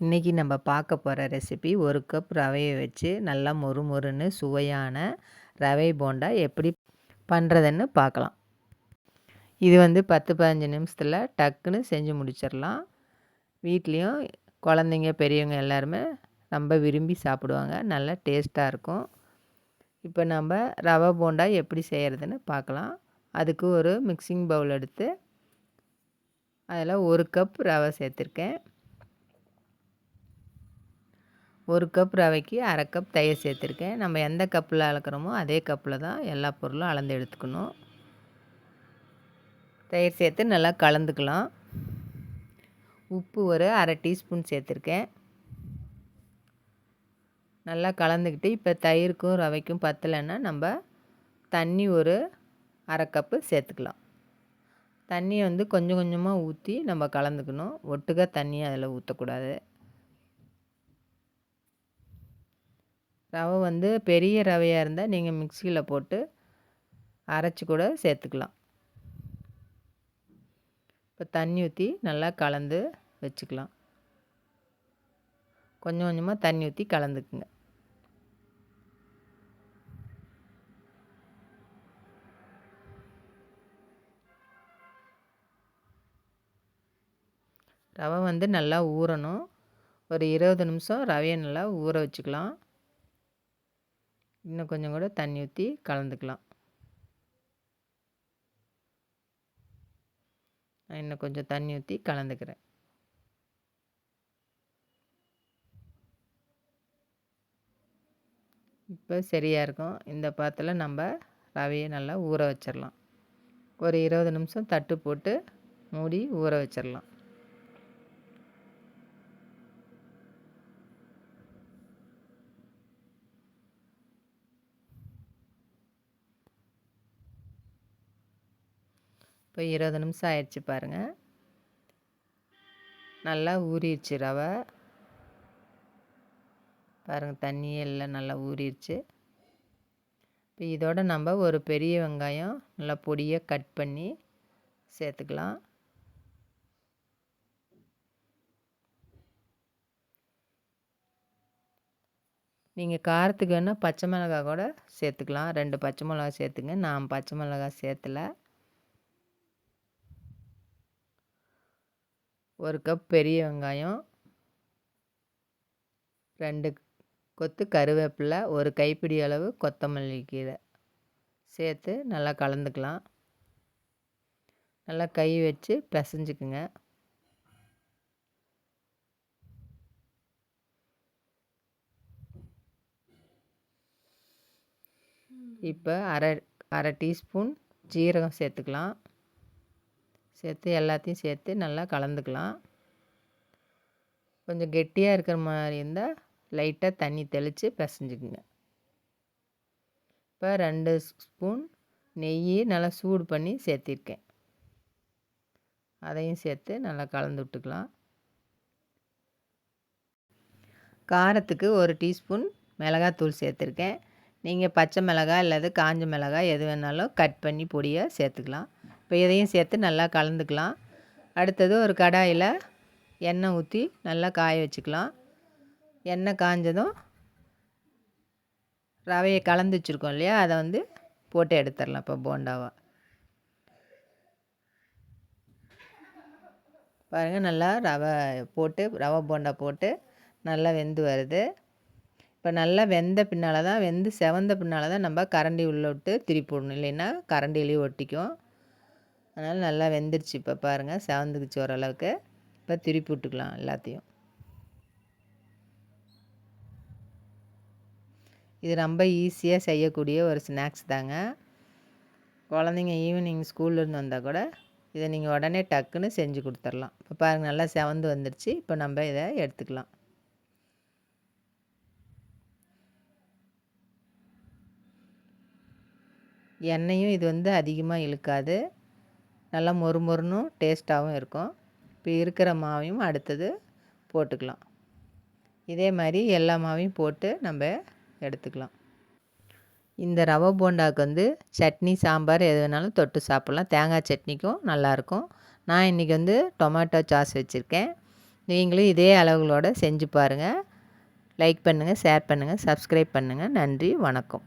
இன்றைக்கி நம்ம பார்க்க போகிற ரெசிபி ஒரு கப் ரவையை வச்சு நல்லா மொறு மொறுன்னு சுவையான ரவை போண்டா எப்படி பண்ணுறதுன்னு பார்க்கலாம். இது வந்து பத்து பதினஞ்சு நிமிஷத்தில் டக்குன்னு செஞ்சு முடிச்சிடலாம். வீட்லேயும் குழந்தைங்க பெரியவங்க எல்லாருமே ரொம்ப விரும்பி சாப்பிடுவாங்க. நல்லா டேஸ்ட்டாக இருக்கும். இப்போ நம்ம ரவை போண்டா எப்படி செய்கிறதுன்னு பார்க்கலாம். அதுக்கு ஒரு மிக்சிங் பவுல் எடுத்து அதில் ஒரு கப் ரவை சேர்த்துருக்கேன். ஒரு கப் ரவைக்கு அரை கப் தயிர் சேர்த்துருக்கேன். நம்ம எந்த கப்பில் அளக்கிறோமோ அதே கப்பில் தான் எல்லா பொருளும் அளந்து எடுத்துக்கணும். தயிர் சேர்த்து நல்லா கலந்துக்கலாம். உப்பு ஒரு அரை டீஸ்பூன் சேர்த்துருக்கேன். நல்லா கலந்துக்கிட்டு இப்போ தயிருக்கும் ரவைக்கும் பத்தலைன்னா நம்ம தண்ணி ஒரு அரை கப்பு சேர்த்துக்கலாம். தண்ணியை வந்து கொஞ்சம் கொஞ்சமாக ஊற்றி நம்ம கலந்துக்கணும். ஒட்டுக்க தண்ணியை அதில் ஊற்றக்கூடாது ரவை வந்து பெரிய ரவையாக இருந்தால் நீங்கள் மிக்சியில் போட்டு அரைச்சி கூட சேர்த்துக்கலாம். இப்போ தண்ணி ஊற்றி நல்லா கலந்து வச்சுக்கலாம். கொஞ்சம் கொஞ்சமாக தண்ணி ஊற்றி கலந்துக்குங்க. ரவை வந்து நல்லா ஊறணும். ஒரு இருபது நிமிஷம் ரவையை நல்லா ஊற வச்சுக்கலாம். இன்னும் கொஞ்சம் கூட தண்ணி ஊற்றி கலந்துக்கலாம். நான் இன்னும் கொஞ்சம் தண்ணி ஊற்றி கலந்துக்கிறேன். இப்போ சரியாக இருக்கும். இந்த பாத்தில் நம்ம ரவையை நல்லா ஊற வச்சிடலாம் ஒரு இருபது நிமிஷம் தட்டு போட்டு மூடி ஊற வச்சிடலாம் இப்போ இருபது நிமிஷம் ஆயிடுச்சு பாருங்கள் நல்லா ஊறிடுச்சு ரவை. பாருங்கள் தண்ணியே எல்லாம் நல்லா ஊறிடுச்சு. இப்போ இதோட நம்ம ஒரு பெரிய வெங்காயம் நல்லா பொடியாக கட் பண்ணி சேர்த்துக்கலாம். நீங்கள் காரத்துக்கு வேணால் பச்சை மிளகா கூட சேர்த்துக்கலாம். ரெண்டு பச்சை மிளகா சேர்த்துங்க. நான் பச்சை மிளகா சேர்த்துல. ஒரு கப் பெரிய வெங்காயம் ரெண்டு கொத்து கருவேப்பிலை ஒரு கைப்பிடி அளவு கொத்தமல்லி கீரை. சேர்த்து நல்லா கலந்துக்கலாம். நல்லா கை வச்சு பிசைஞ்சுக்குங்க. இப்போ அரை அரை டீஸ்பூன் ஜீரகம் சேர்த்துக்கலாம். சேர்த்து எல்லாத்தையும் சேர்த்து நல்லா கலந்துக்கலாம். கொஞ்சம் கெட்டியாக இருக்கிற மாதிரி இருந்தால் லைட்டாக தண்ணி தெளித்து பிசைஞ்சுக்குங்க. இப்போ ரெண்டு ஸ்பூன் நெய் நல்லா சூடு பண்ணி சேர்த்திருக்கேன். அதையும் சேர்த்து நல்லா கலந்து விட்டுக்கலாம். காரத்துக்கு ஒரு டீஸ்பூன் மிளகாத்தூள் சேர்த்துருக்கேன். நீங்கள் பச்சை மிளகாய் அல்லது காஞ்ச மிளகாய் எது வேணாலும் கட் பண்ணி பொடியாக சேர்த்துக்கலாம். இப்போ இதையும் சேர்த்து நல்லா கலந்துக்கலாம். அடுத்தது ஒரு கடாயில் எண்ணெய் ஊற்றி நல்லா காய வச்சுக்கலாம். எண்ணெய் காஞ்சதும் ரவையை கலந்து வச்சுருக்கோம் இல்லையா? அதை வந்து போட்டு எடுத்துடலாம் இப்போ போண்டாவை. பாருங்கள் நல்லா ரவை போட்டு ரவை போண்டா போட்டு நல்லா வெந்து வருது. இப்போ நல்லா வெந்த பின்னால் தான் வெந்து செவந்த பின்னால் தான் நம்ம கரண்டி உள்ளே விட்டு திருப்பி விடணும். இல்லைன்னா கரண்டிலேயே ஒட்டிக்கும். அதனால் நல்லா வெந்துருச்சு இப்போ பாருங்கள் செவந்துக்குச்சு ஓரளவுக்கு. இப்போ திருப்பி விட்டுக்கலாம் எல்லாத்தையும். இது ரொம்ப ஈஸியாக செய்யக்கூடிய ஒரு ஸ்நாக்ஸ் தாங்க. குழந்தைங்க ஈவினிங் ஸ்கூல்லேருந்து வந்தால் கூட இதை நீங்கள் உடனே டக்குன்னு செஞ்சு கொடுத்துர்லாம் இப்போ பாருங்கள் நல்லா செவந்து வந்துருச்சு. இப்போ நம்ம இதை எடுத்துக்கலாம். எண்ணெயும் இது வந்து அதிகமாக இழுக்காது. நல்லா மொறு மொறுனும் டேஸ்ட்டாகவும் இருக்கும். இப்போ இருக்கிற மாவையும் அடுத்தது போட்டுக்கலாம். இதே மாதிரி எல்லா மாவையும் போட்டு நம்ம எடுத்துக்கலாம். இந்த ரவை போண்டாவுக்கு வந்து சட்னி சாம்பார் எது வேணாலும் தொட்டு சாப்பிட்லாம். தேங்காய் சட்னிக்கும் நல்லாயிருக்கும். நான் இன்றைக்கி வந்து டொமேட்டோ சாஸ் வச்சுருக்கேன். நீங்களும் இதே அளவுகளோடு செஞ்சு பாருங்கள் லைக் பண்ணுங்கள் ஷேர் பண்ணுங்கள் சப்ஸ்கிரைப் பண்ணுங்கள் நன்றி வணக்கம்.